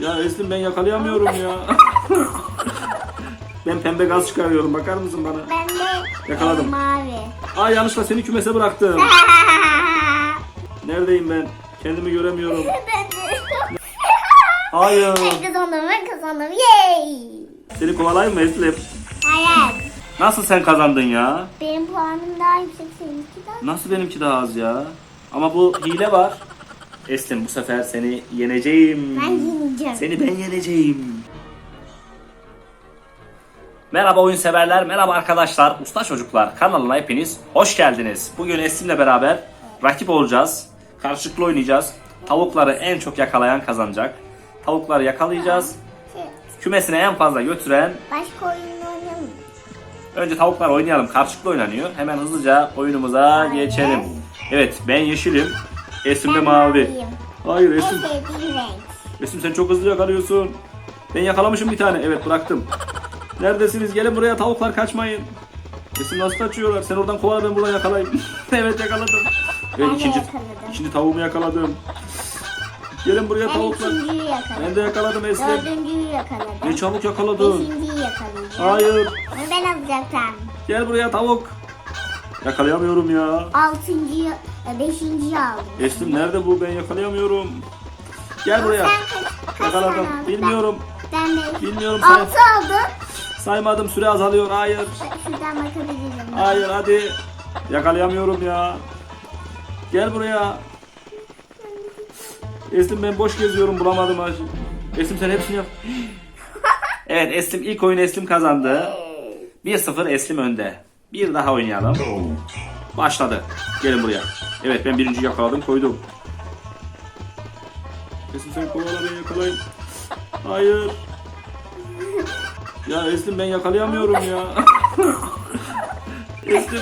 Ya Eslin ben yakalayamıyorum ya. ben pembe gaz çıkarıyorum. Bakar mısın bana? Ben de Yakaladım. mavi. Ay yanlışla seni kümese bıraktım. Neredeyim ben? Kendimi göremiyorum. ben de. Hayır. Ben kazandım ben kazandım. Yay. Seni kovalayayım mı Eslin? Hayır. Nasıl sen kazandın ya? Benim puanım daha yüksek seninki daha. Nasıl benimki daha az ya? Ama bu hile var. Eslin bu sefer seni yeneceğim. Ben yeneceğim. Seni ben yeneceğim. Merhaba oyun severler, merhaba arkadaşlar, usta çocuklar kanalına hepiniz hoş geldiniz. Bugün Eslim'le beraber rakip olacağız. Karşılıklı oynayacağız. Tavukları en çok yakalayan kazanacak. Tavukları yakalayacağız. Kümesine en fazla götüren Başka oyun oynayalım. mı? Önce tavuklar oynayalım. Karşılıklı oynanıyor. Hemen hızlıca oyunumuza geçelim. Evet ben yeşilim. Esim de Ben mavi. maviyim. Hayır En Esim. sevdiğim renk. Esim sen çok hızlı yakalıyorsun. Ben yakalamışım bir tane. Evet bıraktım. Neredesiniz? Gelin buraya tavuklar kaçmayın. Esim nasıl kaçıyorlar? Sen oradan kovala ben buradan yakalayayım. evet yakaladım. Evet Ben de ikinci, yakaladım. ikinci tavuğumu yakaladım. Gelin buraya Ben tavuklar. ikinciyi yakaladım. Ben de yakaladım Eslem. Dördüncüyü yakaladım. Ne çabuk yakaladın. Beşinciyi yakalayacağım. Hayır. Onu ben alacaktım. Gel buraya tavuk. Yakalayamıyorum ya. Altıncıyı, beşinciyi aldım. Eslim nerede bu? Ben yakalayamıyorum. Gel buraya. Yakaladım. Bilmiyorum. Ben, de Bilmiyorum say. altı aldım. Saymadım. Süre azalıyor. Hayır. Şuradan bakabilirim. Hayır hadi. Yakalayamıyorum ya. Gel buraya. Eslim ben boş geziyorum bulamadım. Eslim sen hepsini yap. Evet Eslim ilk oyun Eslim kazandı. 1-0 Eslim önde. Bir daha oynayalım. Başladı. Gelin buraya. Evet ben birinciyi yakaladım koydum. Eslim sen kovala ben yakalayayım. Hayır. Ya Eslim ben yakalayamıyorum ya. Eslim.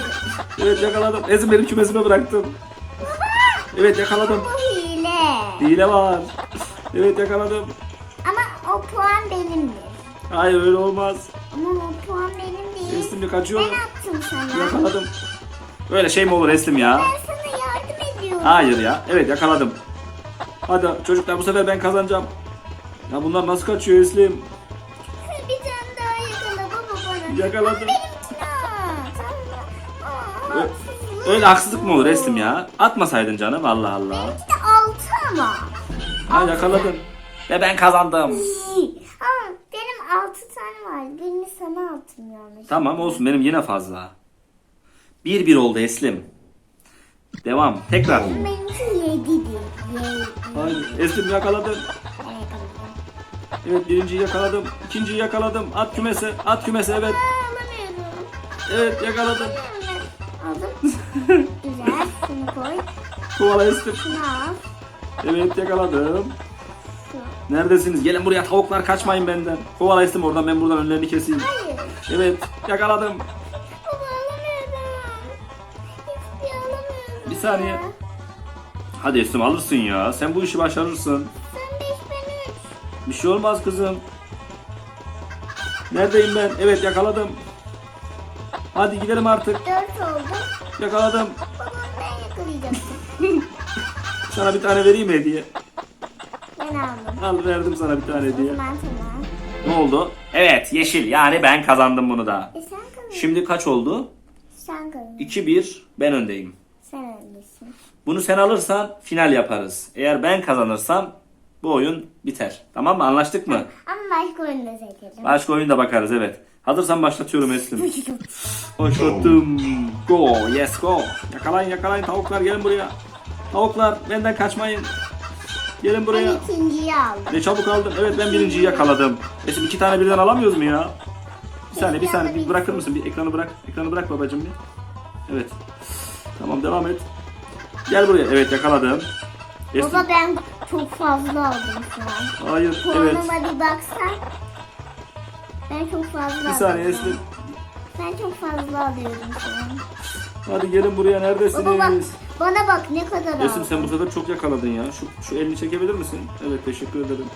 Evet yakaladım. Eslim benim kümesime bıraktım. Evet yakaladım. Hile. Hile var. Evet yakaladım. Ama o puan benimdir. Hayır öyle olmaz. Ama o puan benim değil. Eslim de Ben attım sana. Yakaladım. Öyle şey mi olur Eslim ya? Ben sana yardım ediyorum. Hayır ya. Evet yakaladım. Hadi çocuklar bu sefer ben kazanacağım. Ya bunlar nasıl kaçıyor Eslim? Bir tane daha yakala baba bana. Yakaladım. Ö-. Öyle haksızlık mı olur Eslim ya? Atmasaydın canım Allah Allah. De altı ama. Ha yakaladın. Ve ben kazandım. İyi. Ama benim altı tane var. Birini sana attım yanlış. Tamam olsun benim yine fazla. 1-1 oldu Eslim. Devam. Tekrar. Benimki yedidir. Yedi. Hayır. Eslim yakaladım. Evet birinciyi yakaladım. İkinciyi yakaladım. At kümese. At kümese evet. Evet yakaladım. Aldım. Güzel. Şunu koy. Kovala Eslim. Şunu al. Evet yakaladım. Neredesiniz? Gelin buraya tavuklar kaçmayın benden. Kovala Eslim oradan ben buradan önlerini keseyim. Hayır. Evet yakaladım. Bir saniye. Hadi Eslim alırsın ya. Sen bu işi başarırsın. Sen beş ben üç. Bir şey olmaz kızım. Neredeyim ben? Evet yakaladım. Hadi gidelim artık. Dört oldu. Yakaladım. Babam ben yakalayacaktım. Sana bir tane vereyim mi hediye. ben aldım. Al verdim sana bir tane hediye. zaman tamam. Ne oldu? Evet yeşil yani ben kazandım bunu da. E sen kazan. Şimdi kaç oldu? Sen kazan. 2-1 ben öndeyim. Bunu sen alırsan final yaparız. Eğer ben kazanırsam bu oyun biter. Tamam mı? Anlaştık mı? Ama başka oyunda seçelim. Başka oyunda bakarız evet. Hazırsan başlatıyorum Eslim. Başlattım. Go. Yes go. Yakalayın yakalayın tavuklar gelin buraya. Tavuklar benden kaçmayın. Gelin buraya. Ben ikinciyi aldım. Ne çabuk aldım. Evet ben birinciyi yakaladım. Esim iki tane birden alamıyoruz mu ya? Bir saniye bir saniye bir bırakır mısın? Bir ekranı bırak. Ekranı bırak babacığım bir. Evet. Tamam devam et. Gel buraya. Evet yakaladım. Esim. Baba ben çok fazla aldım şu an. Hayır. Evet. Puanıma bir baksan. Ben çok fazla Bir saniye. Esim. Ben çok fazla alıyorum şu an. Hadi gelin buraya Baba bak, neredesiniz? bana bak ne kadar aldım. sen bu sefer çok yakaladın ya. Şu, şu elini çekebilir misin? Evet teşekkür ederim.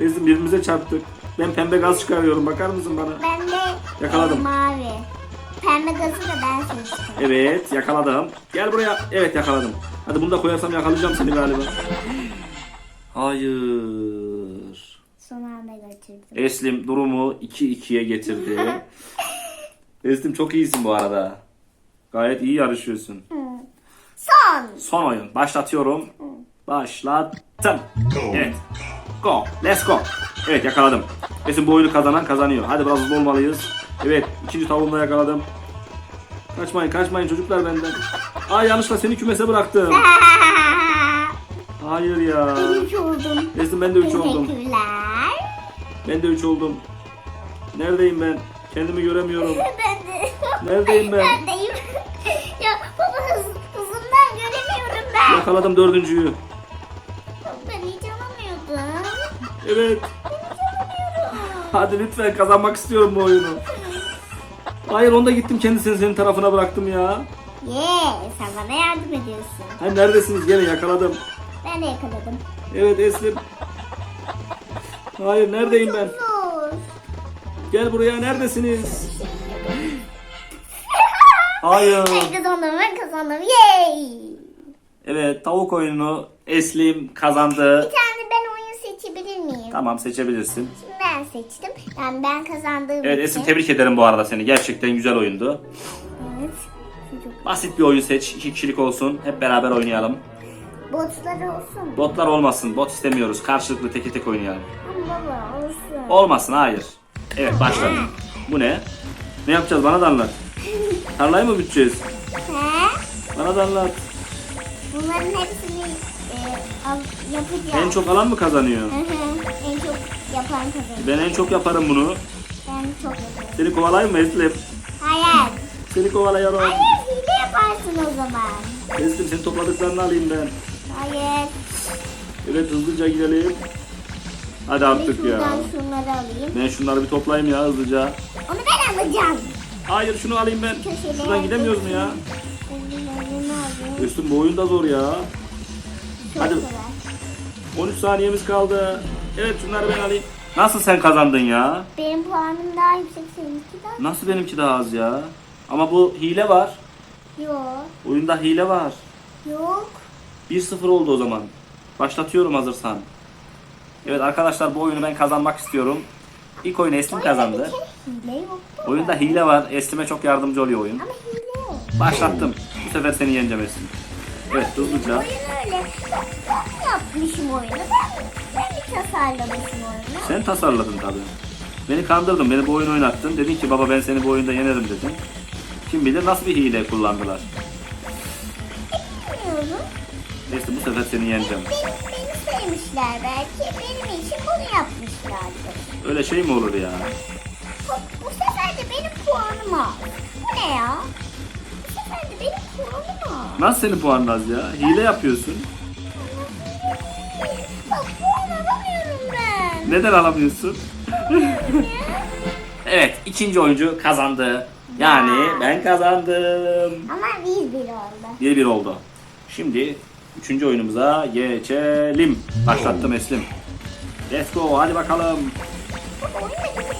Esim birbirimize çarptık. Ben pembe gaz çıkarıyorum. Bakar mısın bana? Ben de Yakaladım. e, mavi. Pembe gazı da ben seçtim. Evet yakaladım. Gel buraya. Evet yakaladım. Hadi bunu da koyarsam yakalayacağım seni galiba. Hayır. Eslim durumu 2-2'ye getirdi. Eslim çok iyisin bu arada. Gayet iyi yarışıyorsun. Son. Son oyun. Başlatıyorum. Başlattım. Evet. Go. Let's go. Evet yakaladım. Kesin bu oyunu kazanan kazanıyor. Hadi biraz hızlı olmalıyız. Evet. ikinci tavuğumu da yakaladım. Kaçmayın kaçmayın çocuklar benden. Ay yanlışla seni kümese bıraktım. Hayır ya. Üç oldum. Eslim ben de 3 oldum. Teşekkürler. Ben de 3 oldum. Neredeyim ben? Kendimi göremiyorum. Ben de. Neredeyim ben? Neredeyim? ya baba hız, hızımdan göremiyorum ben. Yakaladım dördüncüyü. Ben hiç alamıyordum. Evet. Hadi lütfen kazanmak istiyorum bu oyunu. Hayır onda gittim kendisini senin tarafına bıraktım ya. Ye, sen bana yardım ediyorsun. Hayır neredesiniz? Gene yakaladım. Ben de yakaladım. Evet Eslim. Hayır neredeyim ben? Zor. Gel buraya neredesiniz? Hayır. Ben kazandım, ben kazandım. Yay! Evet tavuk oyununu Eslim kazandı. Bir tane ben oyun seçebilir miyim? Tamam seçebilirsin. Ben seçtim. Ben ben kazandığım Evet için. Eslim tebrik ederim bu arada seni. Gerçekten güzel oyundu. Evet. Basit bir oyun seç. İki kişilik olsun. Hep beraber oynayalım. Botlar olsun. Botlar olmasın. Bot istemiyoruz. Karşılıklı teke tek oynayalım. Ama baba olsun. Olmasın hayır. Evet başladım. Bu ne? Ne yapacağız bana da anlat. Tarlayı mı büteceğiz? He? Bana da anlat. Bunların hepsini e, al, yapacağım. En çok alan mı kazanıyor? Hı hı. en çok yapan kazanır. Ben en çok yaparım bunu. Ben çok yaparım. Seni kovalayayım mı Eslim? Hayır. Seni kovalayarım. Hayır hile yaparsın o zaman. Eslim senin topladıklarını alayım ben. Hayır. Evet hızlıca gidelim. Hadi artık ya. şuradan şunları alayım. Ben şunları bir toplayayım ya hızlıca. Onu ben alacağım. Hayır şunu alayım ben. Şuradan gidemiyoruz mu ya? Eslim bu oyun da zor ya. Çok Hadi. kolay. 13 saniyemiz kaldı. Evet şunları ben alayım. Nasıl sen kazandın ya? Benim puanım daha yüksek seninki daha. Nasıl benimki daha az ya? Ama bu hile var. Yok. Oyunda hile var. Yok. 1-0 oldu o zaman. Başlatıyorum hazırsan. Evet arkadaşlar bu oyunu ben kazanmak istiyorum. İlk oyunu Eslim kazandı. Oyunda hile var. Eslim'e çok yardımcı oluyor oyun. Ama hile. Başlattım. Bu sefer seni yeneceğim Eslim. Evet hızlıca. Oyun öyle. Ben, yapmışım oyunu. Ben, ben bir tasarlamışım oyunu. Sen tasarladın tabii. Beni kandırdın. Beni bu oyunu oynattın. Dedin ki baba ben seni bu oyunda yenerim dedin. Kim bilir nasıl bir hile kullandılar. Bilmiyorum. Neyse bu sefer seni yeneceğim. Beni, beni sevmişler belki. Benim için bunu yapmışlardır. Öyle şey mi olur ya? Bu, bu sefer de benim puanım al. Bu ne ya? Benim puanım al. Nasıl senin puanın az ya? Hile yapıyorsun. Bak puan alamıyorum ben. Neden alamıyorsun? evet ikinci oyuncu kazandı. Yani ben kazandım. Ama biz bir oldu. 1-1 oldu. Şimdi üçüncü oyunumuza geçelim. Başlattım Eslim. Let's go hadi bakalım. Bu oyunda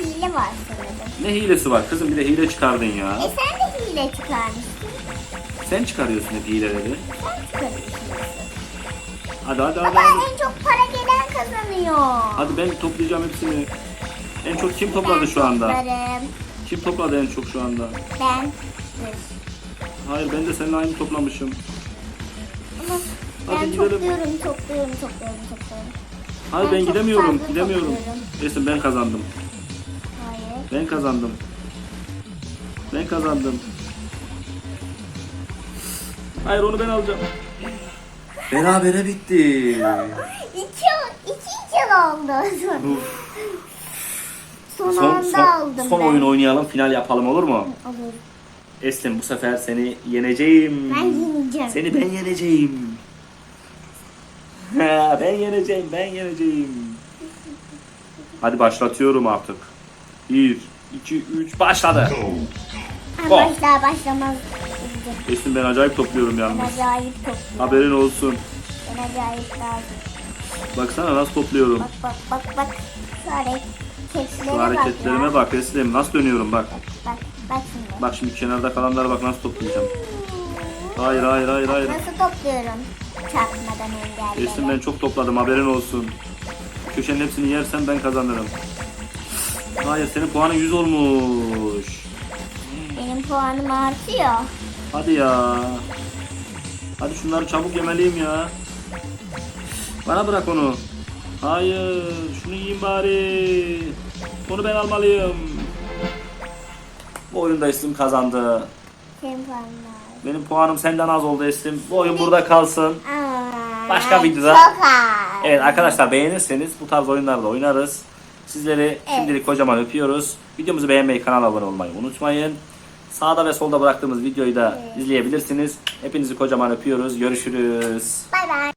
bir hile var sanırım. Ne hilesi var kızım bir de hile çıkardın ya. E sen de hile çıkarmışsın. Sen çıkarıyorsun hep hileleri. Sen çıkarıyorsun. Hadi hadi hadi. Baba hadi. en çok para gelen kazanıyor. Hadi ben toplayacağım hepsini. En çok kim topladı şu anda? toplarım. Kim topladı en çok şu anda? Ben. Hayır ben de seninle aynı toplamışım. Ama Hadi ben gidelim. topluyorum, topluyorum, topluyorum, topluyorum. Hayır Ben ben gidemiyorum gidemiyorum. Neyse ben kazandım. Hayır. Ben kazandım. Ben kazandım. Hayır onu ben alacağım. Berabere bitti. İki, iki yıl oldu. Son, son Son, anda son, aldım son ben. oyun oynayalım final yapalım olur mu? Olur. Eslim bu sefer seni yeneceğim. Ben yeneceğim. Seni ben yeneceğim. Ha, ben yeneceğim, ben yeneceğim. Hadi başlatıyorum artık. 1, 2, 3, başladı. Ha, Go. Başlamaz. Eslim ben acayip topluyorum Ben yalnız. acayip topluyorum. Haberin olsun. Ben acayip lazım. Baksana nasıl topluyorum. Bak bak bak bak. Şu hareketlere Şu bak hareketlerime ya. bak Eslim. Nasıl dönüyorum bak. Bak bak şimdi. Bak şimdi kenarda kalanlara bak nasıl toplayacağım. Hayır hayır hayır hayır. Nasıl topluyorum? Çarpmadan engelleri. Eslim ben çok topladım haberin olsun. köşenin hepsini yersen ben kazanırım. Hayır senin puanın 100 olmuş. Benim puanım artıyor. Hadi ya. Hadi şunları çabuk yemeliyim ya. Bana bırak onu. Hayır. Şunu yiyeyim bari. Onu ben almalıyım. Bu oyunda Eslim kazandı. Senin puanın. Benim puanım senden az oldu Eslim. Bu oyun burada kalsın. Aa, Başka videoda- Çok az. Evet arkadaşlar beğenirseniz bu tarz oyunlarda oynarız. Sizleri şimdilik kocaman öpüyoruz. Videomuzu beğenmeyi, kanala abone olmayı unutmayın. Sağda ve solda bıraktığımız videoyu da izleyebilirsiniz. Hepinizi kocaman öpüyoruz. Görüşürüz. Bay bay.